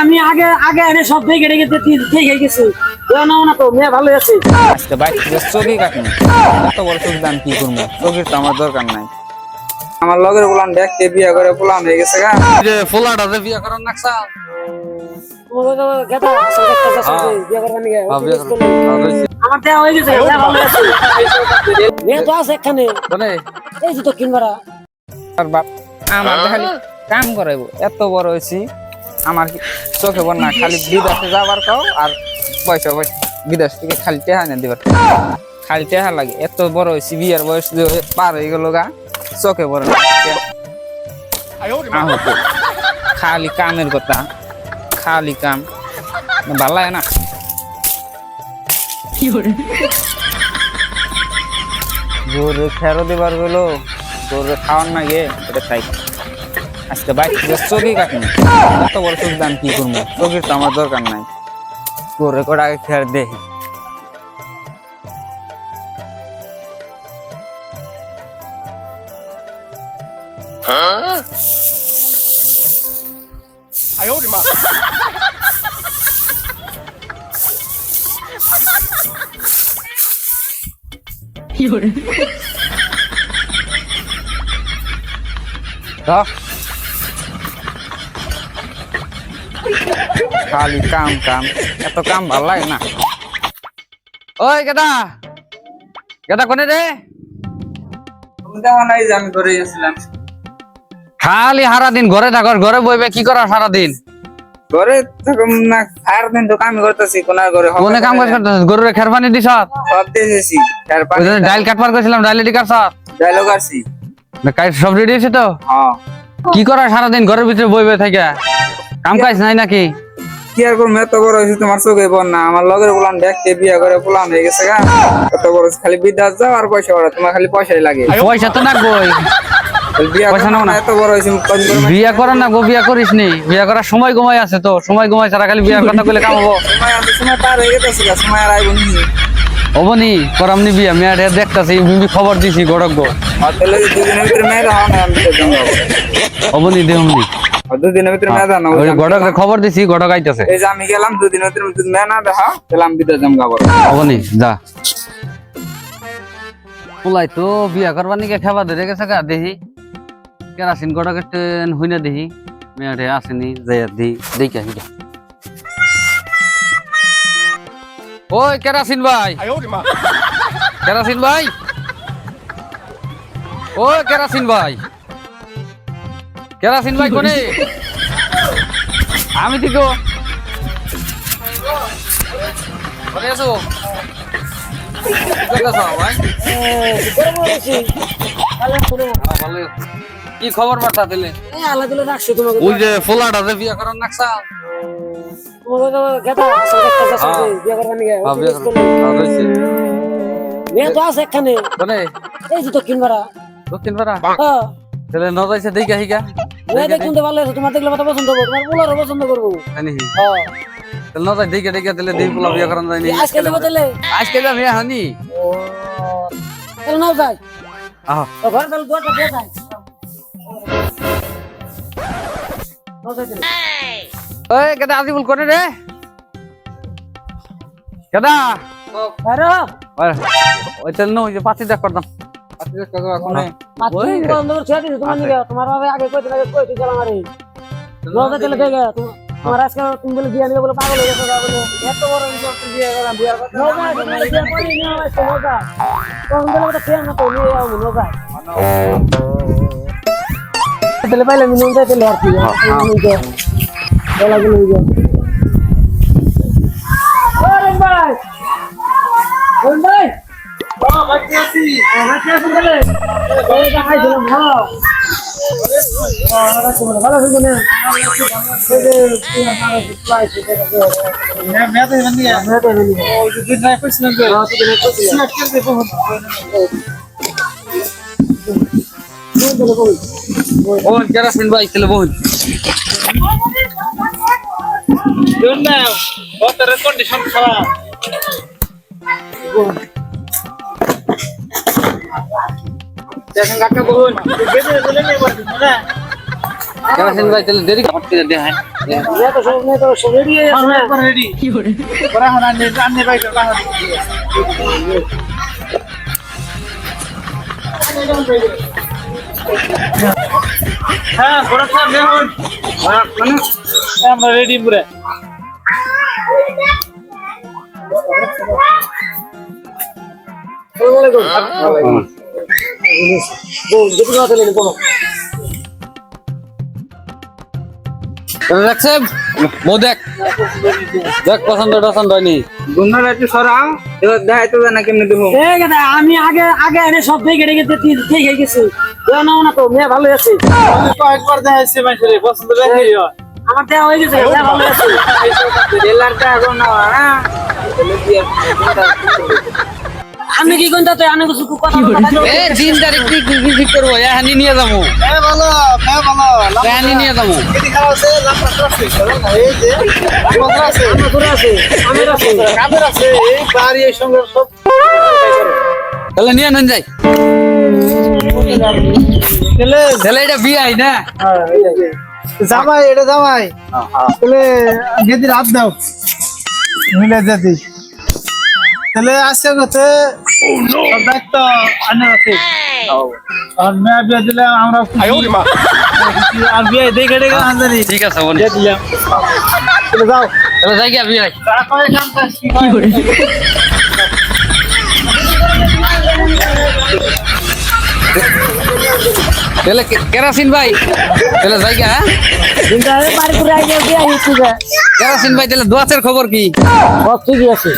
আমি আগে আগে এনে সব দেখে রেখে দেখে গেছি। জানো না তো মেয়ে ভালো আছে। আজকে বাইক চোখই কাটনি এত বড় চোখ দাম কি করব? চোখের তো আমার দরকার নাই। আমার লগের বললাম দেখতে বিয়ে করে পোলাম হয়ে গেছে গা। পোলাটা যে বিয়ে করার নাকসা। হ্যাঁ। হ্যাঁ। হ্যাঁ। আমার দেওয়া হয়ে গেছে মেয়ে তো আছে এখানে। এই তো কিনবারা। আর বাপ আমার খালি কাম করাইবো। এত বড় হয়েছি আমার চোখে বল না খালি বিদেশে যাবার কাও আর পয়সা পয়সা বিদেশ থেকে খালি টেহা না দিবার। খালি টেহা লাগে এত বড় হয়েছি বিয়ের বয়স পার হয়ে গেল গা চোখে বড় না। খালি কামের কথা খালি কাম। ভালো লাগে না? গরু খেরো দিবার গেলো গরু খাওয়ার না গে এটা তাই। আজকে বাইক থেকে চোখই কাটনি। এত বড় চোখ দাম কি করব? চোখের তো আমার দরকার নাই। গরু করে আগে খেয়ার দেখি। তো খালি কাম কাম। এত কাম ভালো লাগে না। ওই গেদা গেদা কোনে রে? খালি সারা দিন ঘরে থাকর ঘরে বইবে কি করা সারা দিন ঘরে থাকুম না সারা দিন তো কাম করতেছি কোন ঘরে হবে কোনে কাম করে গরুরে খের দিছ? সব দিয়েছি তার ওই পাশে জন্য ডাইল কাটবার কইছিলাম ডাইল রেডি কাটছ? ডায়লগ আছি কাই সব রেডি আছে তো? হ্যাঁ। কি করা সারা দিন ঘরের ভিতরে বইবে থাকে? কাম কাজ নাই নাকি? কি আর করব? এত বড় হয়েছে তোমার চোখে পড় না। আমার লগের বললাম দেখতে বিয়ে করে পোলাম হয়ে গেছে গা। এত বড় খালি বিদ্যাস যাও আর পয়সা ওরা তোমার খালি পয়সাই লাগে। পয়সা তো না। মাইনে বিয়া করার না গো বিয়া করিস নি। বিয়া করার সময় ঘুমাই আছে তো সময় ঘুমাই ছাড়া খালি বিয়ার কথা কইলে কাম হব সময় পার হয়ে গেছে গা, সময় আর আইব নি। হব নি করাম নি বিয়া মেয়ার দেখতাছি বিবি খবর দিছি গড়ক গো। তাহলে যদি দুদিনের ভিতরে না নি নি ভিতরে মেয়ে দাও না গড়ক খবর দিছি গড়ক আইতাছে। এই যে আমি গেলাম দুদিনের ভিতরে যদি মেয়ে না দেখা তাহলে আমি বিদ্যা জমগাবো হব নি যা। পোলাই তো বিয়া করবার নিকে খাবার ধরে গেছে গা দেখি। কেরাসিন গড়কে ট্রেন হইনা দেখি। মেয়ারে আসেনি যাই দি দেখি আসি ওই কেরাসিন ভাই। কেরাসিন ভাই। ওই কেরাসিন ভাই। কেরাসিন ভাই কোনে? আমি আছো কি খবর বার্তা দিলে? ওই যে ফোলাটা যে বিয়া করার নাকসা? হ্যাঁ। তো কিনবারা দক্ষিণ পাড়া। হ্যাঁ। তাহলে ন যাইছে দেখে হিকা মেয়ে দেখতে ভালো আছে তোমার দেখলে কথা পছন্দ করব তোমার পোলারও পছন্দ করব। হ্যাঁ। তাহলে ন দেখে দেখে তাহলে দেই পোলা বিয়া করার যায়নি আজকে দেবো তাহলে। আজকে যা বিয়া হয়নি। তাহলে নাও যাই। আহ। তো তাহলে দুয়ারটা দিয়ে যাই। নাও যাই তাহলে। ওই কেদা আজিবুল কোনে রে। কেদা। আরে, ওই ওই তাহলে ন ওই যে পাতি দেখ করতাম তোমার আগে আগে কইতে লাগে কইতে গেলাম আরে। নাও যাই তাহলে দেখে, তোমার- আজকে তুমি বলে বিয়ে নিবে বলে পাগল হয়ে গেছো বলে। এত বড় বিয়ে করতে গেলাম, বিয়ের কথা। নাও যাই, তোমার বিয়ে করি, নাও আজকে, তখন বলে ওটা খেয়ে না তো, নিয়ে যাও, নাও তাহলে পাইলে আর কি, যাও। গলা বাড়িতে আছেন তাহলে? এই যে খাইছিলাম, ভালো। ও, হ্যাঁ। হ্যাঁ, ভাই তাহলে দেখেন কাকা বলুন দেরি করতে তো সব তো সব রেডি হয়ে আছে না রেডি ওরা এখন আনলে আনলে বাইক হ্যাঁ হন আমরা রেডি পুরো। দেখ দেখ পছন্দ টছন্দ হয়নি গুন্ডারা একটু সরাও এবার দেখাই তো না কেমনি দেবো আমি আগে আগে এনে সব দেখে রেখে দেখে গেছি নাও না তো মেয়ে ভালো আছে কয়েকবার দেখাইছে মানুষের পছন্দ আমার দেওয়া হয়ে গেছে ভালো আছে এখন না আমি কি কোনটা তো আমি কিছু কথা এ দিন তারিখ কি কি কি ঠিক করব এহানি নিয়ে যাব। হ্যাঁ ভালো হ্যাঁ ভালো এহানি নিয়ে যাব। এটি খাওয়া আছে লাফা আছে এই যে লাফা আছে। করে আছে আমি আছে। কাদের আছে? এই বাড়ি এই সঙ্গে সব তাহলে নিয়ে নেন যাই। তাহলে তাহলে এটা বিয়াই না? জামাই এটা জামাই। তাহলে গেদি রাত দাও মিলে যেতি তাহলে আসছে কথা সব দায়িত্ব আনে আছে। আর মেয়ে বিয়ে দিলে আমরা আর বিয়ে দেখে দেখে আনজানি ঠিক আছে বোন। দিয়ে দিলাম। তাহলে যাও। তাহলে যাই গিয়া বিয়াই তারপরে কামটা কি করে তাহলে কেরাসিন ভাই তাহলে যাই গিয়া হ্যাঁ? কেরাসিন ভাই তাহলে দোয়াচের খবর কি? সব আছে